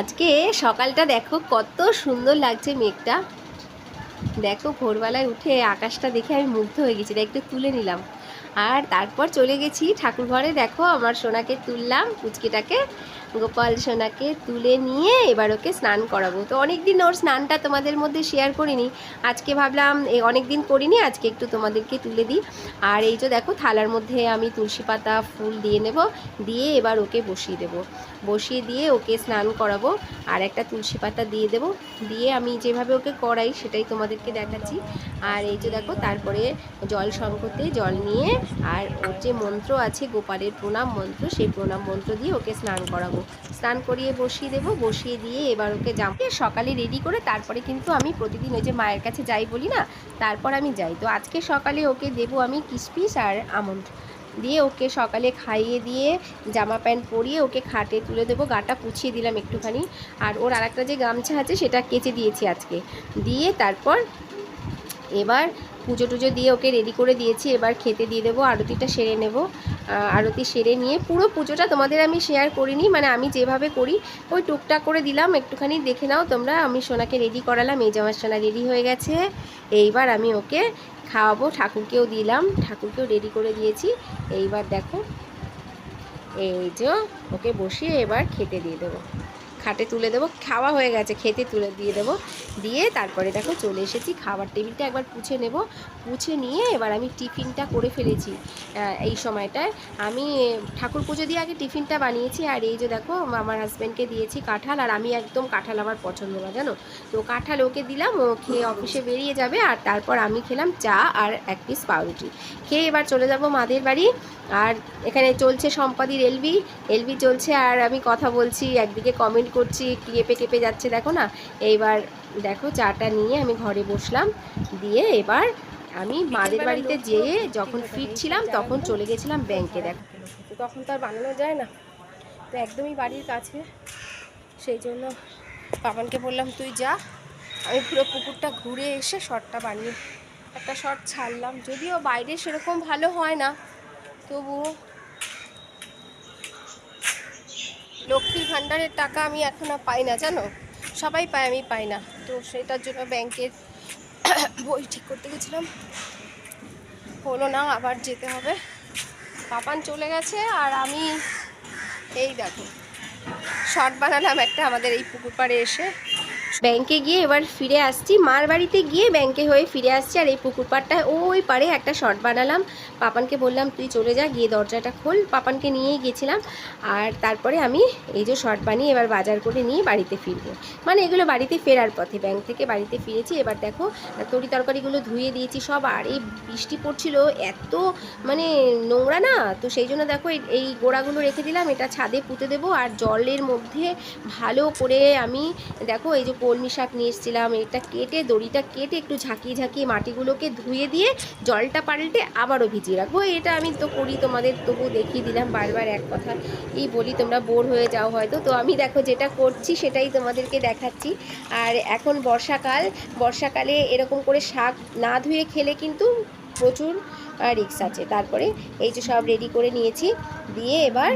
আজকে সকালটা দেখো কত সুন্দর লাগছে মেঘটা। দেখো ভোরবেলায় উঠে আকাশটা দেখে আমি মুগ্ধ হয়ে গেছি। একটু তুলে নিলাম। আর তারপর চলে গেছি ঠাকুর ঘরে দেখো, আমার সোনাকে তুললাম, পুচকিটাকে, গোপাল সোনাকে তুলে নিয়ে এবার ওকে স্নান করাবো। তো অনেক দিন ওর স্নানটা তোমাদের মধ্যে শেয়ার করিনি। আজকে ভাবলাম অনেক দিন করিনি, আজকে একটু তোমাদেরকে তুলে দিই। আর এই যে দেখো, থালার মধ্যে আমি তুলসী পাতা, ফুল দিয়ে নেব, দিয়ে এবার ওকে বসিয়ে দেব। বসিয়ে দিয়ে ওকে স্নান করাবো আর একটা তুলসী পাতা দিয়ে দেব। দিয়ে আমি যেভাবে ওকে করাই সেটাই তোমাদেরকে দেখাচ্ছি। আর এই যে দেখো, তারপরে জল সংকটে জল নিয়ে আর ওর যে মন্ত্র আছে, গোপালের প্রণাম মন্ত্র, সেই প্রণাম মন্ত্র দিয়ে ওকে স্নান করাবো। স্নান করিয়ে বসিয়ে দেবো, বসিয়ে দিয়ে এবার ওকে জামে সকালে রেডি করে তারপরে কিন্তু আমি প্রতিদিন ওই যে মায়ের কাছে যাই বলি না, তারপর আমি যাই। তো আজকে সকালে ওকে দেবো আমি কিসপিস আর আমন্ড দিয়ে ওকে সকালে খাইয়ে দিয়ে জামা প্যান্ট পরিয়ে ওকে খাটে তুলে দেবো, গাটা পুছিয়ে দিলাম একটুখানি। আর ওর আরেকটা যে গামছা আছে, সেটা কেচে দিয়েছি আজকে। দিয়ে তারপর এবার পুজো টুজো দিয়ে ওকে রেডি করে দিয়েছি। এবার খেতে দিয়ে দেবো, আরতিটা সেরে নেব। আরতি সেরে নিয়ে পুরো পুজোটা তোমাদের আমি শেয়ার করিনি মানে আমি যেভাবে করি ওই টুকটাক করে দিলাম। একটুখানি দেখে নাও তোমরা, আমি সোনাকে রেডি করালাম, এই জামার সোনা রেডি হয়ে গেছে। এইবার আমি ওকে খাওয়াবো, ঠাকুরকেও দিলাম, ঠাকুরকেও রেডি করে দিয়েছি। এইবার দেখো, এই যে ওকে বসিয়ে এবার খেতে দিয়ে দেবো। খাটে তুলে দেবো। খাওয়া হয়ে গেছে, খেতে তুলে দিয়ে দেবো। দিয়ে তারপরে দেখো চলে এসেছি, খাবার টেবিলটা একবার পুছে নেব। পুছে নিয়ে এবার আমি টিফিনটা করে ফেলেছি এই সময়টায়। আমি ঠাকুর পুজো দিয়ে আগে টিফিনটা বানিয়েছি, আর এই যে দেখো আমার হাজব্যান্ডকে দিয়েছি কাঁঠাল, আর আমি একদম কাঁঠাল আমার পছন্দ না, জানো? তো কাঁঠাল ওকে দিলাম, ও খেয়ে অফিসে বেরিয়ে যাবে, আর তারপর আমি খেলাম চা আর এক পিস পাউরুটি। খেয়ে এবার চলে যাব মাদের বাড়ি, আর এখানে চলছে সম্পাদির এলবি এলবি চলছে, আর আমি কথা বলছি, একদিকে কমেন্ট করছি কেঁপে কেঁপে যাচ্ছে দেখো না এইবার দেখো চাটা নিয়ে আমি ঘরে বসলাম দিয়ে এবার আমি মাদের বাড়িতে যেয়ে যখন ফিরছিলাম তখন চলে গেছিলাম ব্যাংকে দেখো তো তখন তো আর বানানো যায় না তো একদমই বাড়ির কাছে সেই জন্য পাপানকে বললাম তুই যা আমি পুরো পুকুরটা ঘুরে এসে শটটা বানিয়ে একটা শট ছাড়লাম যদিও বাইরে সেরকম ভালো হয় না তবুও লক্ষ্মীর ভাণ্ডারের টাকা আমি এখন আর পাই না, জানো? সবাই পায়, আমি পাই না। তো সেটার জন্য ব্যাংকের বই ঠিক করতে গেছিলাম। হলো না, আবার যেতে হবে। পাপান চলে গেছে আর আমি এই দেখো, শর্ট বানালাম একটা আমাদের এই পুকুর পাড়ে এসে। ব্যাংকে গিয়ে এবার ফিরে আসছি। মার বাড়িতে গিয়ে ব্যাংকে হয়ে ফিরে আসছি আর এই পুকুর পাড়টায় ওই পারে একটা শর্ট বানালাম। পাপানকে বললাম, তুই চলে যা, গিয়ে দরজাটা খোল। পাপানকে নিয়েই গেছিলাম। আর তারপরে আমি এই যে শর্ট বানিয়ে এবার বাজার করে নিয়ে বাড়িতে ফিরবো। মানে এগুলো বাড়িতে ফেরার পথে, ব্যাংক থেকে বাড়িতে ফিরেছি। এবার দেখো, তরি তরকারিগুলো ধুয়ে দিয়েছি সব। আর এই বৃষ্টি পড়ছিল, এত মানে নোংরা না? তো সেই জন্য দেখো, এই- এই গোড়াগুলো রেখে দিলাম। এটা ছাদে পুঁতে দেবো। আর জলের মধ্যে ভালো করে আমি, দেখো, এই যে কলমি শাক নিয়ে এসেছিলাম, এটা কেটে, দড়িটা কেটে একটু ঝাঁকিয়ে ঝাঁকিয়ে মাটিগুলোকে ধুয়ে দিয়ে জলটা পাল্টে আবারও ভিজিয়ে রাখব। এটা আমি তো করি, তোমাদের তবু দেখিয়ে দিলাম বারবার এক কথা। এই বলি, তোমরা বোর হয়ে যাও হয়তো। তো আমি দেখো যেটা করছি, সেটাই তোমাদেরকে দেখাচ্ছি। আর এখন বর্ষাকাল, বর্ষাকালে এরকম করে শাক না ধুয়ে খেলে কিন্তু প্রচুর রিক্স আছে। তারপরে এই যে সব রেডি করে নিয়েছি, দিয়ে এবার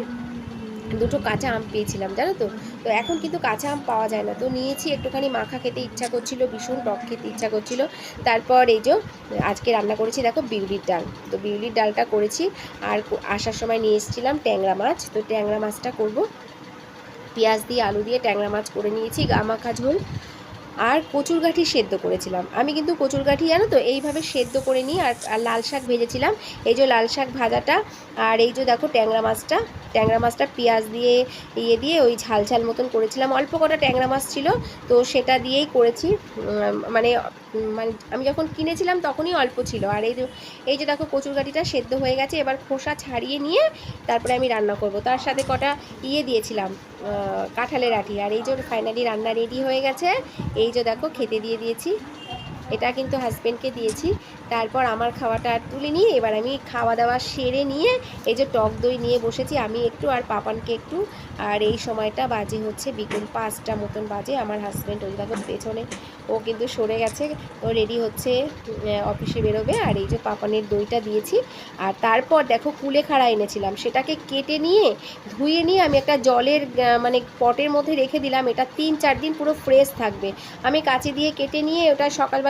দুটো কাঁচা আম পেয়েছিলাম, জানো তো? তো এখন কিন্তু কাঁচা আম পাওয়া যায় না। তো নিয়েছি, একটুখানি মাখা খেতে ইচ্ছা করছিল, ভীষণ টক খেতে ইচ্ছা করছিল। তারপর এই যে আজকে রান্না করেছি, দেখো বিউলির ডাল। তো বিউলির ডালটা করেছি, আর আসার সময় নিয়ে এসেছিলাম ট্যাংরা মাছ। তো ট্যাংরা মাছটা করব। পেঁয়াজ দিয়ে, আলু দিয়ে ট্যাংরা মাছ করে নিয়েছি, গামাখা ঝোল। আর কচুর গাঠি সেদ্ধ করেছিলাম। আমি কিন্তু কচুর গাঠি জানো তো, এইভাবে সেদ্ধ করে নিই আর লাল শাক ভেজেছিলাম। এই যে লাল শাক ভাজাটা আর এই যে দেখো ট্যাংরা মাছটা ট্যাংরা মাছটা পেঁয়াজ দিয়ে ইয়ে দিয়ে ওই ঝাল ঝাল মতন করেছিলাম। অল্প কটা ট্যাংরা মাছ ছিল, তো সেটা দিয়েই করেছি। মানে মানে আমি যখন কিনেছিলাম তখনই অল্প ছিল। আর এই এই যে দেখো কচুর গাঠিটা সেদ্ধ হয়ে গেছে, এবার খোসা ছাড়িয়ে নিয়ে তারপরে আমি রান্না করব। তার সাথে কটা ইয়ে দিয়েছিলাম কাঁঠালের আঠি আর এই যে ফাইনালি রান্না রেডি হয়ে গেছে। এই যে দেখো, খেতে দিয়ে দিয়েছি। এটা কিন্তু হাজব্যান্ডকে দিয়েছি। তারপর আমার খাওয়াটা তুলে নিয়ে এবার আমি খাওয়া দাওয়া সেরে নিয়ে এই যে টক দই নিয়ে বসেছি। আমি একটু আর পাপানকে একটু। আর এই সময়টা বাজে হচ্ছে বিকেল পাঁচটা মতন বাজে। আমার হাজব্যান্ড ওই দেখো পেছনে। ও কিন্তু সরে গেছে। ও রেডি হচ্ছে অফিসে বেরোবে। আর এই যে পাপানের দইটা দিয়েছি। আর তারপর দেখো কুলেখাড়া এনেছিলাম। সেটাকে কেটে নিয়ে, ধুয়ে নিয়ে আমি একটা জলের মানে পটের মধ্যে রেখে দিলাম। এটা তিন চার দিন পুরো ফ্রেশ থাকবে। আমি কাঁচি দিয়ে কেটে নিয়ে ওটা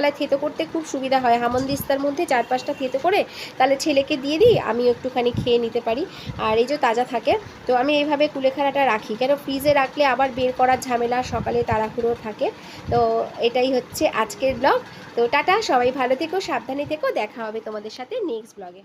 সকালবেলায় থেতো করতে খুব সুবিধা হয়। হামন্দিস্তার মধ্যে চার পাঁচটা থেতো করে তাহলে ছেলেকে দিয়ে দিই আমি একটুখানি খেয়ে নিতে পারি। আর এই যে তাজা থাকে, তো আমি এইভাবে কুলেখাড়াটা রাখি। কেন ফ্রিজে রাখলে আবার বের করার ঝামেলা, সকালে তাড়াহুড়ো থাকে। তো এটাই হচ্ছে আজকের ব্লগ। তো টাটা, সবাই ভালো থেকো, সাবধানে থেকো। দেখা হবে তোমাদের সাথে নেক্সট ব্লগে